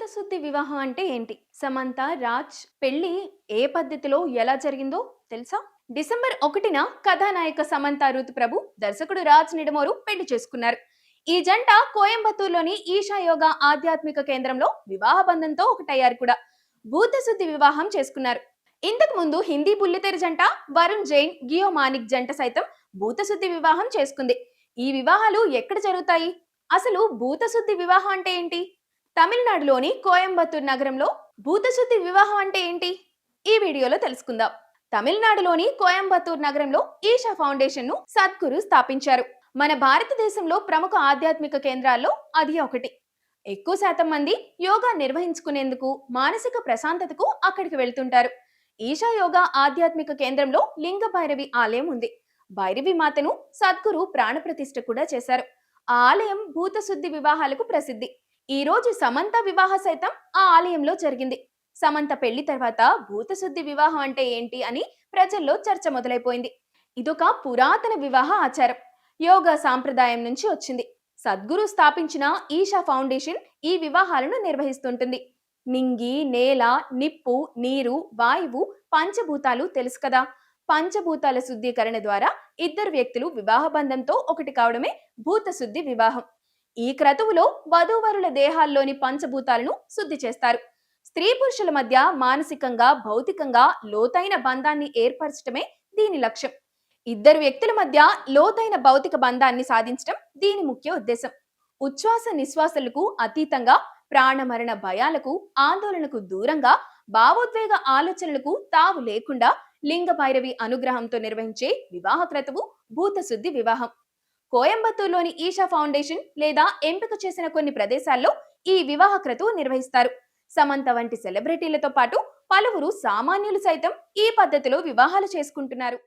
భూతశుద్ధి వివాహం అంటే ఏంటి? సమంత రాజ్ పెళ్ళి ఏ పద్ధతిలో ఎలా జరిగిందో తెలుసా? డిసెంబర్ ఒకటిన కథానాయక సమంత రుతు ప్రభు దర్శకుడు రాజ్ నిడమోరు పెళ్ళి చేసుకున్నారు. ఈ జంట కోయంబత్తూరులోని ఈషా యోగా ఆధ్యాత్మిక కేంద్రంలో వివాహ బంధంతో ఒకటయ్యారు కూడా. భూతశుద్ధి వివాహం చేసుకున్నారు. ఇంతకు ముందు హిందీ బుల్లితెర జంట వరుణ్ జైన్ గియో మానిక్ జంట సైతం భూతశుద్ధి వివాహం చేసుకుంది. ఈ వివాహాలు ఎక్కడ జరుగుతాయి? అసలు భూతశుద్ధి వివాహం అంటే ఏంటి? తమిళనాడులోని కోయంబత్తూర్ నగరంలో భూతశుద్ధి వివాహం అంటే ఏంటి? ఈ వీడియోలో తెలుసుకుందాం. తమిళనాడులోని కోయంబత్తూర్ నగరంలో ఈషా ఫౌండేషన్ను సద్గురు స్థాపించారు. మన భారతదేశంలో ప్రముఖ ఆధ్యాత్మిక కేంద్రాల్లో అది ఒకటి. ఎక్కువ శాతం మంది యోగా నిర్వహించుకునేందుకు మానసిక ప్రశాంతతకు అక్కడికి వెళ్తుంటారు. ఈషా యోగా ఆధ్యాత్మిక కేంద్రంలో లింగ భైరవి ఆలయం ఉంది. భైరవి మాతను సద్గురు ప్రాణప్రతిష్ఠ కూడా చేశారు. ఆ ఆలయం భూతశుద్ధి వివాహాలకు ప్రసిద్ధి. ఈ రోజు సమంత వివాహ సైతం ఆ ఆలయంలో జరిగింది. సమంత పెళ్ళి తర్వాత భూతశుద్ధి వివాహం అంటే ఏంటి అని ప్రజల్లో చర్చ మొదలైపోయింది. ఇదొక పురాతన వివాహ ఆచారం. యోగా సాంప్రదాయం నుంచి వచ్చింది. సద్గురు స్థాపించిన ఈషా ఫౌండేషన్ ఈ వివాహాలను నిర్వహిస్తుంటుంది. నింగి నేల నిప్పు నీరు వాయువు పంచభూతాలు తెలుసు కదా. పంచభూతాల శుద్ధీకరణ ద్వారా ఇద్దరు వ్యక్తులు వివాహ బంధంతో ఒకటి కావడమే భూత శుద్ధి వివాహం. ఈ క్రతువులో వధూవరుల దేహాల్లోని పంచభూతాలను శుద్ధి చేస్తారు. స్త్రీ పురుషుల మధ్య మానసికంగా భౌతికంగా లోతైన బంధాన్ని ఏర్పరచడమే దీని లక్ష్యం. ఇద్దరు వ్యక్తుల మధ్య లోతైన భౌతిక బంధాన్ని సాధించడం దీని ముఖ్య ఉద్దేశం. ఉచ్ఛ్వాస నిశ్వాసలకు అతీతంగా ప్రాణమరణ భయాలకు ఆందోళనకు దూరంగా భావోద్వేగ ఆలోచనలకు తావు లేకుండా లింగ భైరవి అనుగ్రహంతో నిర్వహించే వివాహ క్రతువు భూతశుద్ధి వివాహం. కోయంబత్తూరులోని ఈషా ఫౌండేషన్ లేదా ఎంపిక చేసిన కొన్ని ప్రదేశాల్లో ఈ వివాహ క్రతువు నిర్వహిస్తారు. సమంత వంటి సెలబ్రిటీలతో పాటు పలువురు సామాన్యులు సైతం ఈ పద్ధతిలో వివాహాలు చేసుకుంటున్నారు.